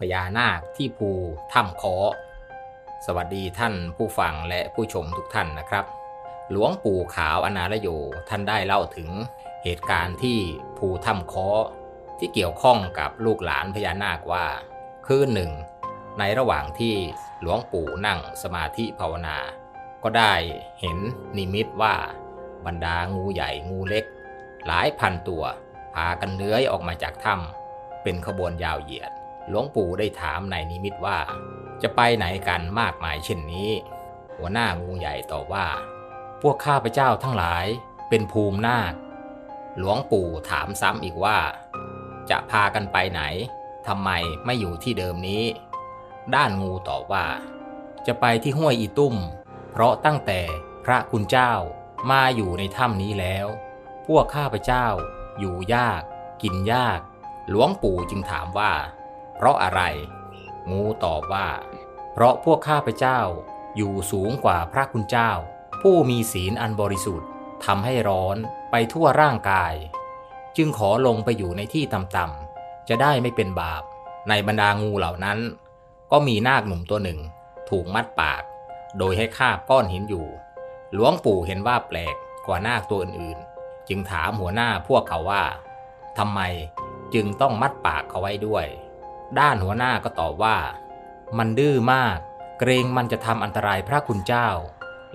พญานาคที่ภูถ้ำคอสวัสดีท่านผู้ฟังและผู้ชมทุกท่านนะครับ หลวงปู่ขาวอนาลโยท่านได้เล่าถึงเหตุการณ์ที่ภูถ้ำคอที่เกี่ยวข้องกับลูกหลานพญานาคว่า คือหนึ่ง ในระหว่างที่หลวงปู่นั่งสมาธิภาวนา ก็ได้เห็นนิมิตว่าบรรดางูใหญ่งูเล็ก หลายพันตัวพากันเลื้อยออกมาจากถ้ำเป็นขบวนยาวเหยียด หลวงปู่ได้ถามในนิมิตว่า จะไปไหนกันมากมายเช่นนี้ หัวหน้างูใหญ่ตอบว่า พวกข้าพเจ้าทั้งหลายเป็นภูมินาค หลวงปู่ถามซ้ำอีกว่า จะพากันไปไหนทำไมไม่อยู่ที่เดิมนี้ ด้านงูตอบว่า จะไปที่ห้วยอีตุ้ม เพราะตั้งแต่พระคุณเจ้ามาอยู่ในถ้ำนี้แล้ว พวกข้าพเจ้าอยู่ยาก กินยาก หลวงปู่จึงถามว่า เพราะอะไร งูตอบว่า เพราะพวกข้าพเจ้าอยู่สูงกว่าพระคุณเจ้า ผู้มีศีลอันบริสุทธิ์ทำให้ร้อนไปทั่วร่างกาย จึงขอลงไปอยู่ในที่ต่ำๆจะได้ไม่เป็นบาป ในบรรดางูเหล่านั้น ก็มีนาคหนุ่มตัวหนึ่ง ถูกมัดปาก โดยให้คาบก้อนหินอยู่ หลวงปู่เห็นว่าแปลกกว่านาคตัวอื่นๆ จึงถามหัวหน้าพวกเขาว่าทำไมจึงต้องมัดปากเขาไว้ด้วย ด้านหัวหน้าก็ตอบว่า มันดื้อมาก เกรงมันจะทำอันตรายพระคุณเจ้า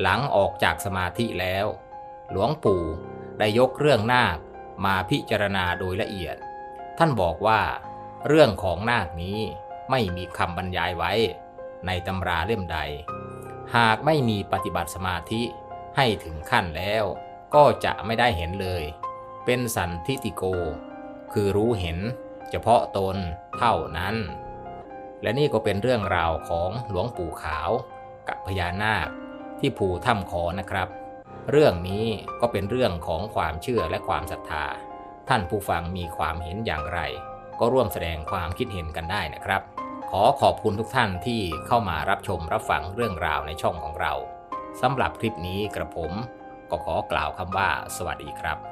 หลังออกจากสมาธิแล้ว หลวงปู่ได้ยกเรื่องนาคมาพิจารณาโดยละเอียด ท่านบอกว่า เรื่องของนาคนี้ไม่มีคำบรรยายไว้ ในตำราเล่มใด หากไม่มีปฏิบัติสมาธิให้ถึงขั้นแล้ว ก็จะไม่ได้เห็นเลย เป็นสันทิติโก คือรู้เห็น เฉพาะตนเท่านั้น และนี่ก็เป็นเรื่องราวของหลวงปู่ขาวกับพญานาคที่ภูถ้ำคอนะครับ เรื่องนี้ก็เป็นเรื่องของความเชื่อและความศรัทธา ท่านผู้ฟังมีความเห็นอย่างไร ก็ร่วมแสดงความคิดเห็นกันได้นะครับ ขอขอบคุณทุกท่านที่เข้ามารับชมรับฟังเรื่องราวในช่องของเราสำหรับคลิปนี้กระผมก็ขอกล่าวคำว่าสวัสดีครับ